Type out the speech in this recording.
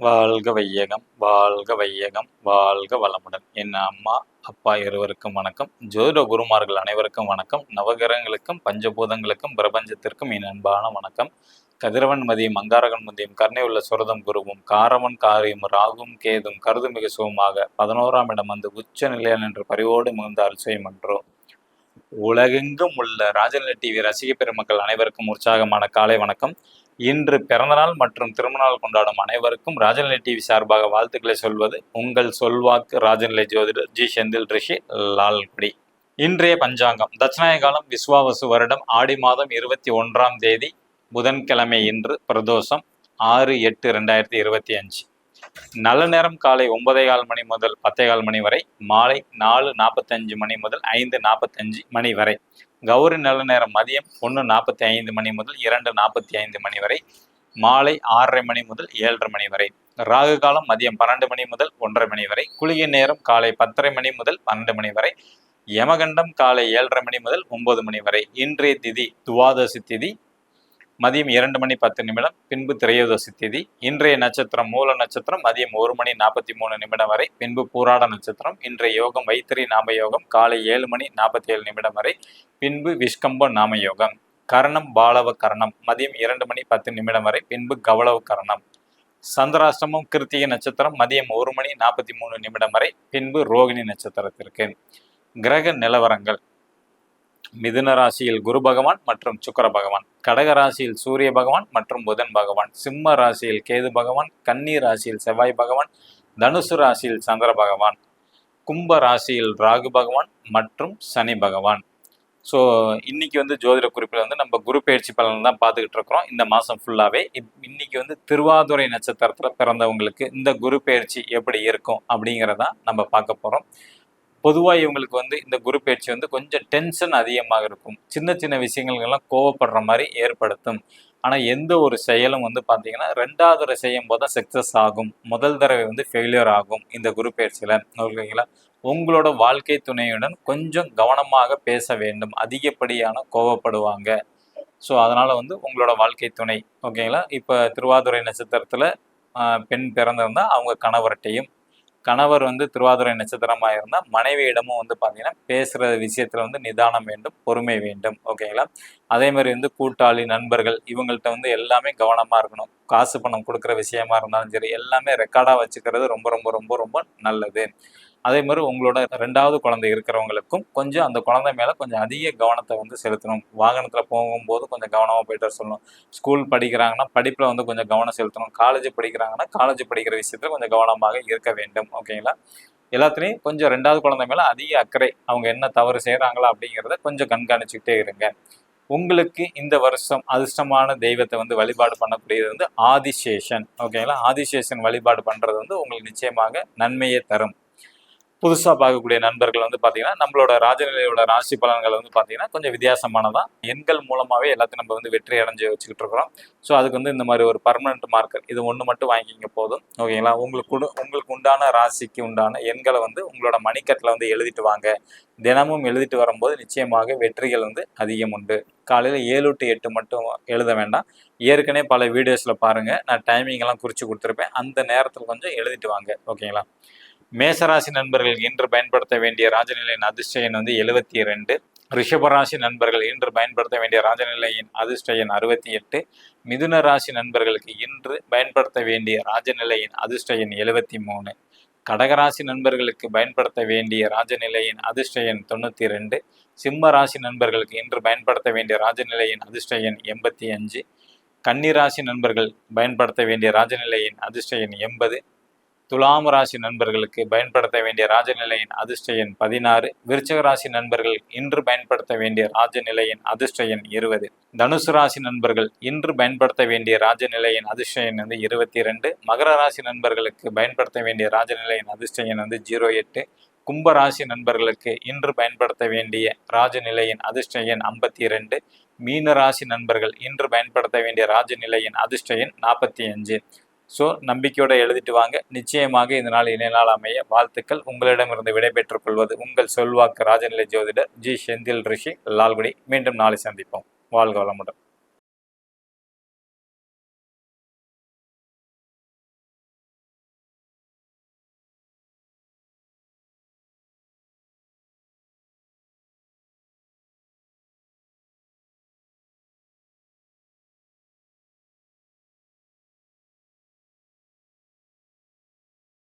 வாழ்க வையகம் வாழ்க வையகம் வாழ்க வளமுடன். என் அம்மா அப்பா இருவருக்கும் வணக்கம். ஜோதிட குருமார்கள் அனைவருக்கும் வணக்கம். நவகிரகங்களுக்கும் பஞ்சபூதங்களுக்கும் பிரபஞ்சத்திற்கும் என் அன்பான வணக்கம். கதிரவன் மதியம் அங்காரகன் மதியம் கருணை உள்ள சுரதம் குருவும் காரவன் காரியம் ராகும் கேதும் கருது மிக சுகமாக பதினோராம் இடம் வந்து உச்ச நிலையால் என்று பரிவோடு மிகுந்த அல்சயம் என்றோம் உலகெங்கும் உள்ள ராஜநிலை டிவி ரசிக பெருமக்கள் அனைவருக்கும் உற்சாகமான காலை வணக்கம். இன்று பிறந்தநாள் மற்றும் திருமணநாள் கொண்டாடும் அனைவருக்கும் ராஜநிலை டிவி சார்பாக வாழ்த்துக்களை சொல்வது உங்கள் சொல்வாக்கு ராஜநிலை ஜோதிடர் ஜி செந்தில் ரிஷி லால்குடி. இன்றைய பஞ்சாங்கம். தட்சிணாய காலம் விஸ்வாவசு வருடம் ஆடி மாதம் இருபத்தி ஒன்றாம் தேதி புதன்கிழமை இன்று பிரதோஷம் ஆறு எட்டு ரெண்டாயிரத்தி இருபத்தி அஞ்சு. நல்ல நேரம் காலை ஒன்பதே கால் மணி முதல் பத்தே கால் மணி வரை மாலை நாலு நாற்பத்தஞ்சு மணி முதல் ஐந்து நாற்பத்தஞ்சு மணி வரை. கௌரி நல்ல நேரம் மதியம் ஒன்று நாற்பத்தி ஐந்து மணி முதல் இரண்டு நாற்பத்தி ஐந்து மணி வரை மாலை ஆறரை மணி முதல் ஏழரை மணி வரை ராகு காலம் மதியம் பன்னெண்டு மணி முதல் ஒன்றரை மணி வரை குளிகை நேரம் காலை பத்தரை மணி முதல் பன்னெண்டு மணி வரை யமகண்டம் காலை ஏழரை மணி முதல் ஒன்பது மணி வரை இன்றைய திதி துவாதசி திதி மதியம் இரண்டு மணி பத்து நிமிடம் பின்பு திரையோதசி திதி. இன்றைய நட்சத்திரம் மூல நட்சத்திரம் மதியம் ஒரு மணி நாற்பத்தி மூணு நிமிடம் வரை. பின்பு பூராட நட்சத்திரம் இன்றைய யோகம் வைத்திரி நாம யோகம் காலை ஏழு மணி நாற்பத்தி ஏழு நிமிடம் வரை. பின்பு விஷ்கம்ப நாம யோகம். கரணம் பாலவ கரணம் மதியம் இரண்டு மணி பத்து நிமிடம் வரை. பின்பு கவளவ கரணம். சந்திராஷ்டமம் கிருத்திகை நட்சத்திரம் மதியம் ஒரு மணி நாற்பத்தி மூணு நிமிடம் வரை. பின்பு ரோகிணி நட்சத்திரத்திற்கு. கிரக நிலவரங்கள். மிதுன ராசியில் குரு பகவான் மற்றும் சுக்கர பகவான். கடக ராசியில் சூரிய பகவான் மற்றும் புதன் பகவான். சிம்ம ராசியில் கேது பகவான் கன்னி ராசியில் செவ்வாய் பகவான் தனுசு ராசியில் சந்திர பகவான். கும்ப ராசியில் ராகு பகவான் மற்றும் சனி பகவான். ஸோ இன்னைக்கு வந்து ஜோதிட குறிப்பில் வந்து நம்ம குரு பயிற்சி பலன் தான் பார்த்துக்கிட்டு இருக்கிறோம். இந்த மாதம் ஃபுல்லாகவே இன்னைக்கு வந்து திருவாதுரை நட்சத்திரத்தில் பிறந்தவங்களுக்கு இந்த குரு பயிற்சி எப்படி இருக்கும் அப்படிங்கிறதான் நம்ம பார்க்க போகிறோம் பொதுவாக இவங்களுக்கு வந்து இந்த குரு பயிற்சி வந்து கொஞ்சம் டென்ஷன் அதிகமாக இருக்கும். சின்ன சின்ன விஷயங்களுக்கெல்லாம் கோவப்படுற மாதிரி ஏற்படுத்தும். ஆனால் எந்த ஒரு செயலும் வந்து பார்த்தீங்கன்னா ரெண்டாவது தடவை செய்யும் போது தான் சக்ஸஸ் ஆகும். முதல் தடவை வந்து ஃபெயிலியர் ஆகும் இந்த குரு பயிற்சியில். ஓகேங்களா? உங்களோட வாழ்க்கை துணையுடன் கொஞ்சம் கவனமாக பேச வேண்டும். அதிகப்படியான கோவப்படுவாங்க. ஸோ அதனால் வந்து உங்களோட வாழ்க்கை துணை. ஓகேங்களா? இப்போ திருவாதுரை நட்சத்திரத்தில் பெண் பிறந்திருந்தால் அவங்க கணவர்கிட்டையும் கணவர் வந்து திருவாதுரை நட்சத்திரமாக இருந்தால் மனைவியிடமும் வந்து பார்த்தீங்கன்னா பேசுகிற விஷயத்தில் வந்து நிதானம் வேண்டும் பொறுமை வேண்டும். ஓகேங்களா அதே மாதிரி வந்து கூட்டாளி நண்பர்கள் இவங்கள்ட்ட வந்து எல்லாமே கவனமாக இருக்கணும். காசு பணம் கொடுக்குற விஷயமா இருந்தாலும் சரி எல்லாமே ரெக்கார்டாக வச்சுக்கிறது ரொம்ப ரொம்ப ரொம்ப ரொம்ப நல்லது. அதே மாதிரி உங்களோட ரெண்டாவது குழந்தை இருக்கிறவங்களுக்கும் கொஞ்சம் அந்த குழந்தை மேலே கொஞ்சம் அதிக கவனத்தை வந்து செலுத்தணும். வாகனத்தில் போகும்போது கொஞ்சம் கவனமாக போயிட்டு வர சொல்லணும். ஸ்கூல் படிக்கிறாங்கன்னா படிப்பில் வந்து கொஞ்சம் கவனம் செலுத்தணும். காலேஜ் படிக்கிறாங்கன்னா காலேஜ் படிக்கிற விஷயத்தில் கொஞ்சம் கவனமாக இருக்க வேண்டும். ஓகேங்களா எல்லாத்துலேயும் கொஞ்சம் ரெண்டாவது குழந்தை மேலே அதிக அக்கறை. அவங்க என்ன தவறு செய்கிறாங்களா அப்படிங்கிறத கொஞ்சம் கண்காணிச்சுக்கிட்டே இருங்க. உங்களுக்கு இந்த வருஷம் அதிர்ஷ்டமான தெய்வத்தை வந்து வழிபாடு பண்ணக்கூடியது வந்து ஆதிசேஷன். ஓகேங்களா ஆதிசேஷன் வழிபாடு பண்ணுறது வந்து உங்களுக்கு நிச்சயமாக நன்மையை தரும். புதுசாக பார்க்கக்கூடிய நண்பர்கள் வந்து பார்த்தீங்கன்னா நம்மளோட ராஜநிலையோட ராசி பலன்கள் வந்து பார்த்தீங்கன்னா கொஞ்சம் வித்தியாசமானதான். எண்கள் மூலமாகவே எல்லாத்தையும் நம்ம வந்து வெற்றி அடைஞ்சு வச்சுக்கிட்டு இருக்கிறோம். ஸோ அதுக்கு வந்து இந்த மாதிரி ஒரு பர்மனெண்ட் மார்க்கர் இது ஒன்று மட்டும் வாங்கிக்கிங்க போதும். ஓகேங்களா உங்களுக்கு உங்களுக்கு உண்டான ராசிக்கு உண்டான எண்களை வந்து உங்களோட மணிக்கட்டில் வந்து எழுதிட்டு வாங்க. தினமும் எழுதிட்டு வரும்போது நிச்சயமாக வெற்றிகள் வந்து அதிகம் உண்டு. காலையில் ஏழு டு எட்டு மட்டும் எழுத வேண்டாம். ஏற்கனவே பல வீடியோஸில் பாருங்கள் நான் டைமிங் எல்லாம் குறித்து கொடுத்துருப்பேன். அந்த நேரத்தில் கொஞ்சம் எழுதிட்டு வாங்க. ஓகேங்களா மேசராசி நண்பர்கள் இன்று பயன்படுத்த வேண்டிய ராஜநிலையின் அதிர்ஷ்ட எண் வந்து எழுபத்தி ரெண்டு ரிஷபராசி நண்பர்கள் இன்று பயன்படுத்த வேண்டிய ராஜநிலையின் அதிர்ஷ்ட எண் அறுபத்தி எட்டு. மிதுன ராசி நண்பர்களுக்கு இன்று பயன்படுத்த வேண்டிய ராஜநிலையின் அதிர்ஷ்ட எண் எழுபத்தி மூணு. கடகராசி நண்பர்களுக்கு பயன்படுத்த வேண்டிய ராஜநிலையின் அதிர்ஷ்ட எண் தொண்ணூற்றி ரெண்டு சிம்ம ராசி நண்பர்களுக்கு இன்று பயன்படுத்த வேண்டிய ராஜநிலையின் அதிர்ஷ்ட எண் எண்பத்தி அஞ்சு. கன்னிராசி நண்பர்கள் பயன்படுத்த வேண்டிய ராஜநிலையின் அதிர்ஷ்ட எண் எண்பது. துலாம் ராசி நண்பர்களுக்கு பயன்படுத்த வேண்டிய ராஜநிலையின் அதிர்ஷ்ட எண் பதினாறு. விருச்சக ராசி நண்பர்கள் இன்று பயன்படுத்த வேண்டிய ராஜநிலையின் அதிர்ஷ்ட எண் இருபது. தனுசு ராசி நண்பர்கள் இன்று பயன்படுத்த வேண்டிய ராஜநிலையின் அதிர்ஷ்ட எண் வந்து இருபத்தி ரெண்டு மகர ராசி நண்பர்களுக்கு பயன்படுத்த வேண்டிய ராஜநிலையின் அதிர்ஷ்ட எண் வந்து ஜீரோ எட்டு கும்ப ராசி நண்பர்களுக்கு இன்று பயன்படுத்த வேண்டிய ராஜநிலையின் அதிர்ஷ்ட எண் ஐம்பத்தி இரண்டு மீன ராசி நண்பர்கள் இன்று பயன்படுத்த வேண்டிய ராஜநிலையின் அதிர்ஷ்ட எண் நாற்பத்தி அஞ்சு ஸோ நம்பிக்கையோடு எழுதிட்டு வாங்க. நிச்சயமாக இந்த நாள் இணைய நாள் அமைய வாழ்த்துக்கள். உங்களிடமிருந்து விடைபெற்றுக் கொள்வது உங்கள் சொல்வாக்கு ராஜநிலை ஜோதிடர் ஜி செந்தில் ரிஷி. லால்குடி. மீண்டும் நாளை சந்திப்போம். வாழ்க வளமுடன்.